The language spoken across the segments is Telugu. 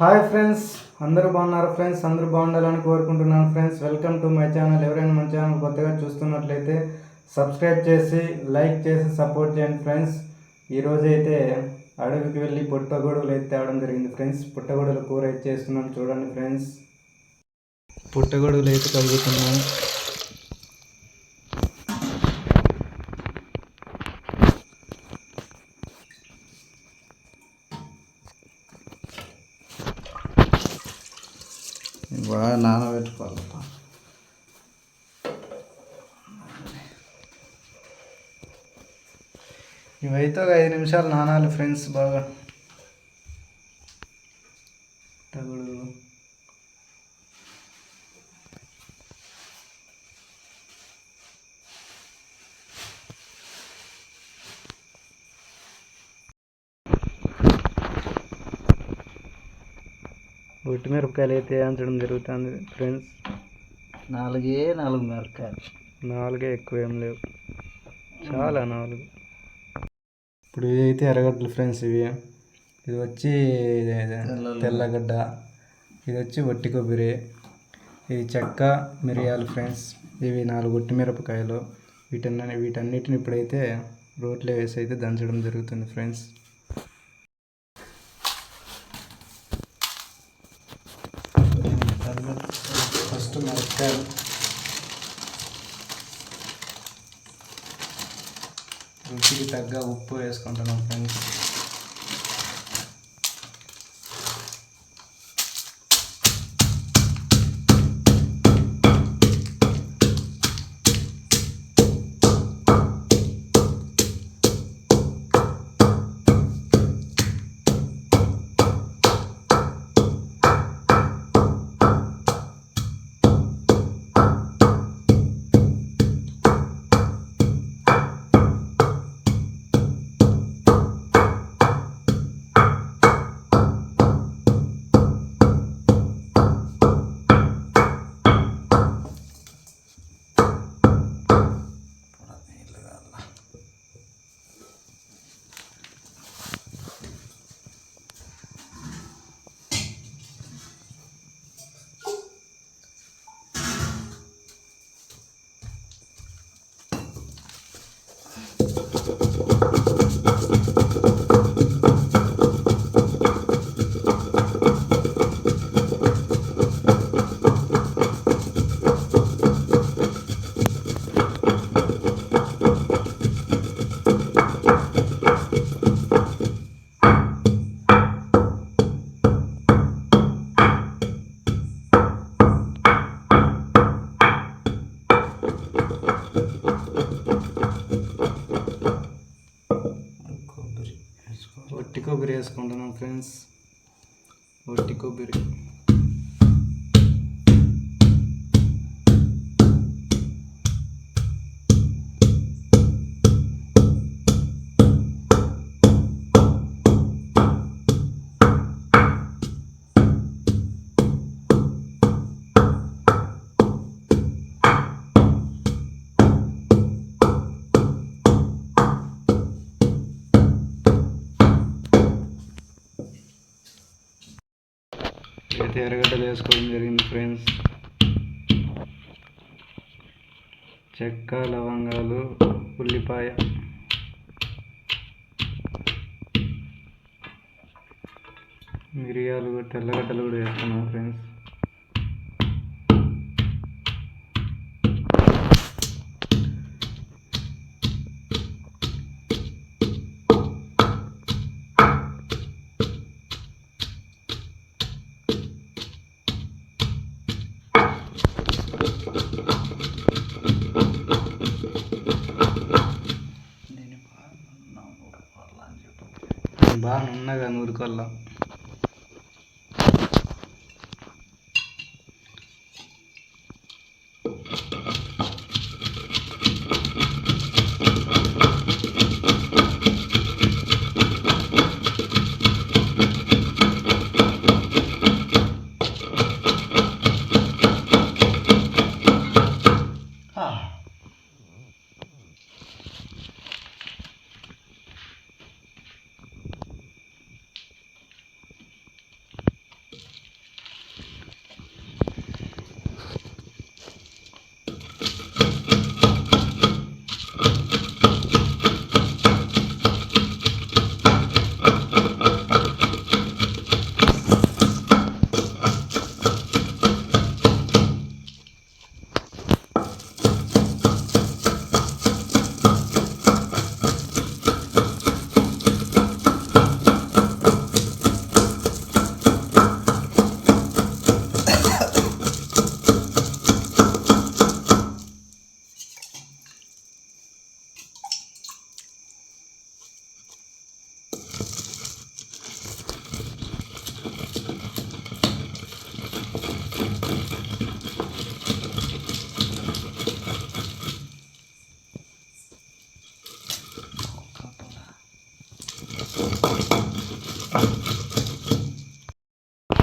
హాయ్ ఫ్రెండ్స్ అందరూ బాగున్నారు ఫ్రెండ్స్ అందరూ బాగుండాలని కోరుకుంటున్నాను friends. Welcome to my channel ఎవరైనా మన ఛానల్ కొత్తగా చూస్తున్నట్లయితే సబ్స్క్రైబ్ చేసి లైక్ చేసి సపోర్ట్ చేయండి ఫ్రెండ్స్. ఈరోజైతే అడవికి వెళ్ళి పుట్టగొడుగులు అయితే తేవడం జరిగింది ఫ్రెండ్స్. పుట్టగొడుగుల కూర అయితే చేస్తున్నాం చూడండి ఫ్రెండ్స్. పుట్టగొడుగులు అయితే కలుగుతున్నాం బాగా నానబెట్టుకోవాలప్పా ఇవైతే ఒక ఐదు నిమిషాలు నానాలి ఫ్రెండ్స్ బాగా. తగుడు. ఒట్టి మిరపకాయలు అయితే వేయించడం జరుగుతుంది ఫ్రెండ్స్. నాలుగే నాలుగు మిరపకాయలు. నాలుగే ఎక్కువ ఏం లేవు. చాలా నాలుగు. ఇప్పుడు అయితే ఎర్రగడ్డలు ఫ్రెండ్స్ ఇవి. ఇది వచ్చి. తెల్లగడ్డ. ఇది వచ్చి వట్టి కొబ్బరి. ఇది చెక్క మిరియాలు ఫ్రెండ్స్ ఇవి నాలుగు ఒట్టి మిరపకాయలు. వీటన్ని వీటన్నిటిని ఇప్పుడైతే రోట్లో వేసి అయితే దంచడం జరుగుతుంది ఫ్రెండ్స్ రుచికి తగ్గ ఉప్పు వేసుకుంటున్నాం ఫ్రెండ్స్. you వేసుకోవడం జరిగింది ఫ్రెండ్స్. చెక్క లవంగాలు ఉల్లిపాయ. మిరియాలు తెల్లగడ్డలు కూడా వేసుకున్నాం ఫ్రెండ్స్. బాగా నున్నగా నూరుకోవాలి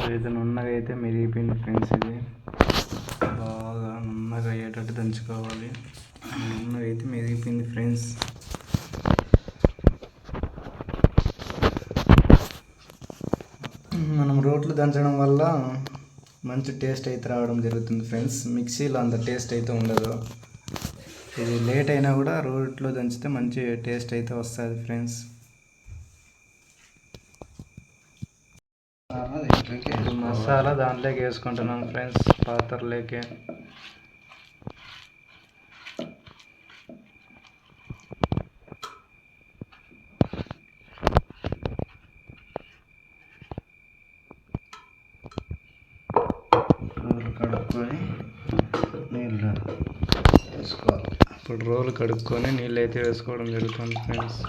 అయితే నున్నగా అయితే మెరిగిపోయింది ఫ్రెండ్స్ ఇది. బాగా నున్నగా అయ్యేటట్టు దంచుకోవాలి. నున్నగా అయితే మెరిగిపోయింది ఫ్రెండ్స్. మనం రోట్లు దంచడం వల్ల మంచి టేస్ట్ అయితే రావడం జరుగుతుంది ఫ్రెండ్స్. మిక్సీలో అంత టేస్ట్ అయితే ఉండదు. ఇది లేట్ అయినా కూడా రోట్లో దంచితే మంచి టేస్ట్ అయితే వస్తుంది ఫ్రెండ్స్ ఇప్పుడు మసాలా దాంట్లోకి వేసుకుంటున్నాం ఫ్రెండ్స్ పాత్రలోకి. కడుక్కొని నీళ్ళు వేసుకోవాలి. ఇప్పుడు రోలు కడుక్కొని నీళ్ళు అయితే వేసుకోవడం జరుగుతుంది ఫ్రెండ్స్.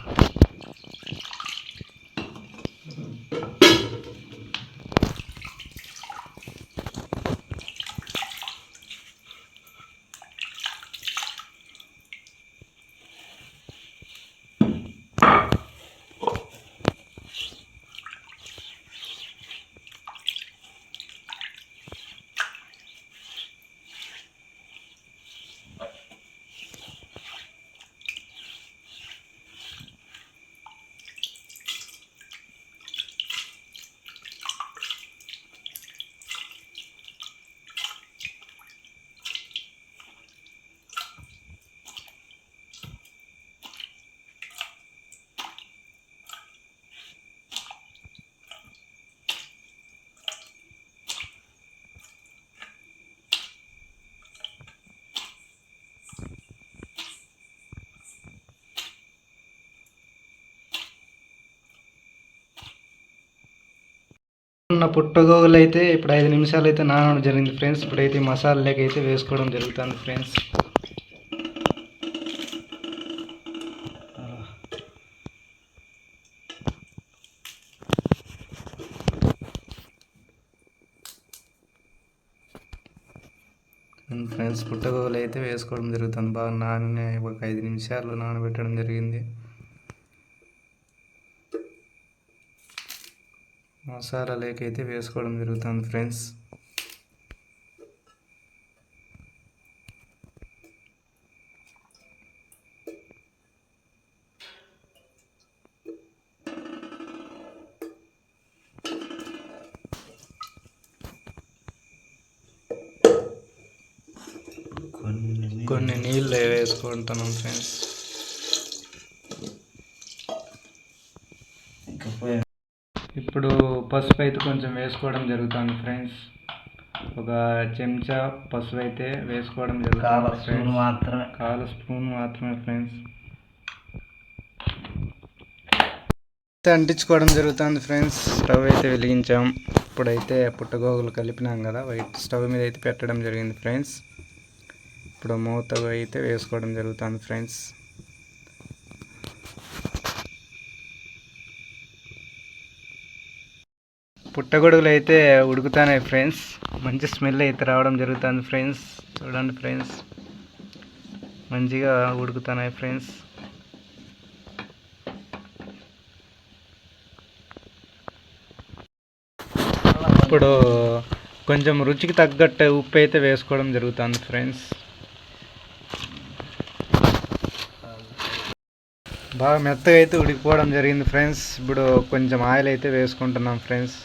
ఉన్న పుట్టగోగులు అయితే ఇప్పుడు ఐదు నిమిషాలు అయితే నానడం జరిగింది ఫ్రెండ్స్. ఇప్పుడైతే ఈ మసాలాలోకి అయితే వేసుకోవడం జరుగుతుంది ఫ్రెండ్స్. ఫ్రెండ్స్ పుట్టగోగులు అయితే వేసుకోవడం జరుగుతుంది. బాగా నాన్న ఒక ఐదు నిమిషాలు నానబెట్టడం జరిగింది. మసాలా లేక అయితే వేసుకోవడం జరుగుతుంది ఫ్రెండ్స్. కొన్ని నీళ్ళు వేసుకుంటున్నాం ఫ్రెండ్స్. ఇప్పుడు పసుపు అయితే కొంచెం వేసుకోవడం జరుగుతుంది ఫ్రెండ్స్. ఒక చెంచా పసుపు అయితే వేసుకోవడం కాల జరుగుతుంది స్పూన్ మాత్రమే. కాల స్పూన్ మాత్రమే ఫ్రెండ్స్. అంటించుకోవడం జరుగుతుంది ఫ్రెండ్స్. స్టవ్ అయితే వెలిగించాం. ఇప్పుడైతే పుట్టగోగులు కలిపినాం కదా వైట్ స్టవ్ మీద అయితే పెట్టడం జరిగింది ఫ్రెండ్స్. ఇప్పుడు మూత అయితే వేసుకోవడం జరుగుతుంది ఫ్రెండ్స్. పుట్టగొడుగులు అయితే ఉడుకుతానే ఫ్రెండ్స్. మంచి స్మెల్ అయితే రావడం జరుగుతుంది ఫ్రెండ్స్. చూడండి ఫ్రెండ్స్. మంచిగా ఉడుకుతున్నాయి ఫ్రెండ్స్. ఇప్పుడు కొంచెం రుచికి తగ్గట్టు ఉప్పు అయితే వేసుకోవడం జరుగుతుంది ఫ్రెండ్స్. బాగా మెత్తగా అయితే ఉడికిపోవడం జరిగింది ఫ్రెండ్స్. ఇప్పుడు కొంచెం ఆయిల్ అయితే వేసుకుంటున్నాం ఫ్రెండ్స్.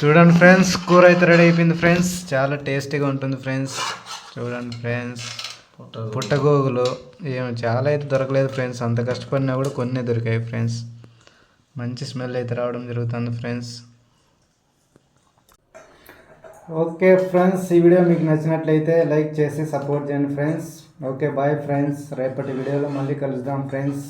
చూడండి ఫ్రెండ్స్ కూర అయితే రెడీ అయిపోయింది ఫ్రెండ్స్. చాలా టేస్టీగా ఉంటుంది ఫ్రెండ్స్. చూడండి ఫ్రెండ్స్ పుట్టగోగులు ఏం చాలా అయితే దొరకలేదు ఫ్రెండ్స్. అంత కష్టపడినా కూడా కొన్ని దొరికాయి ఫ్రెండ్స్. మంచి స్మెల్ అయితే రావడం జరుగుతుంది ఫ్రెండ్స్. ఓకే ఫ్రెండ్స్ ఈ వీడియో మీకు నచ్చినట్లయితే లైక్ చేసి సపోర్ట్ చేయండి ఫ్రెండ్స్. Okay bye friends. రేపటి వీడియోలో మళ్ళీ కలుద్దాం ఫ్రెండ్స్.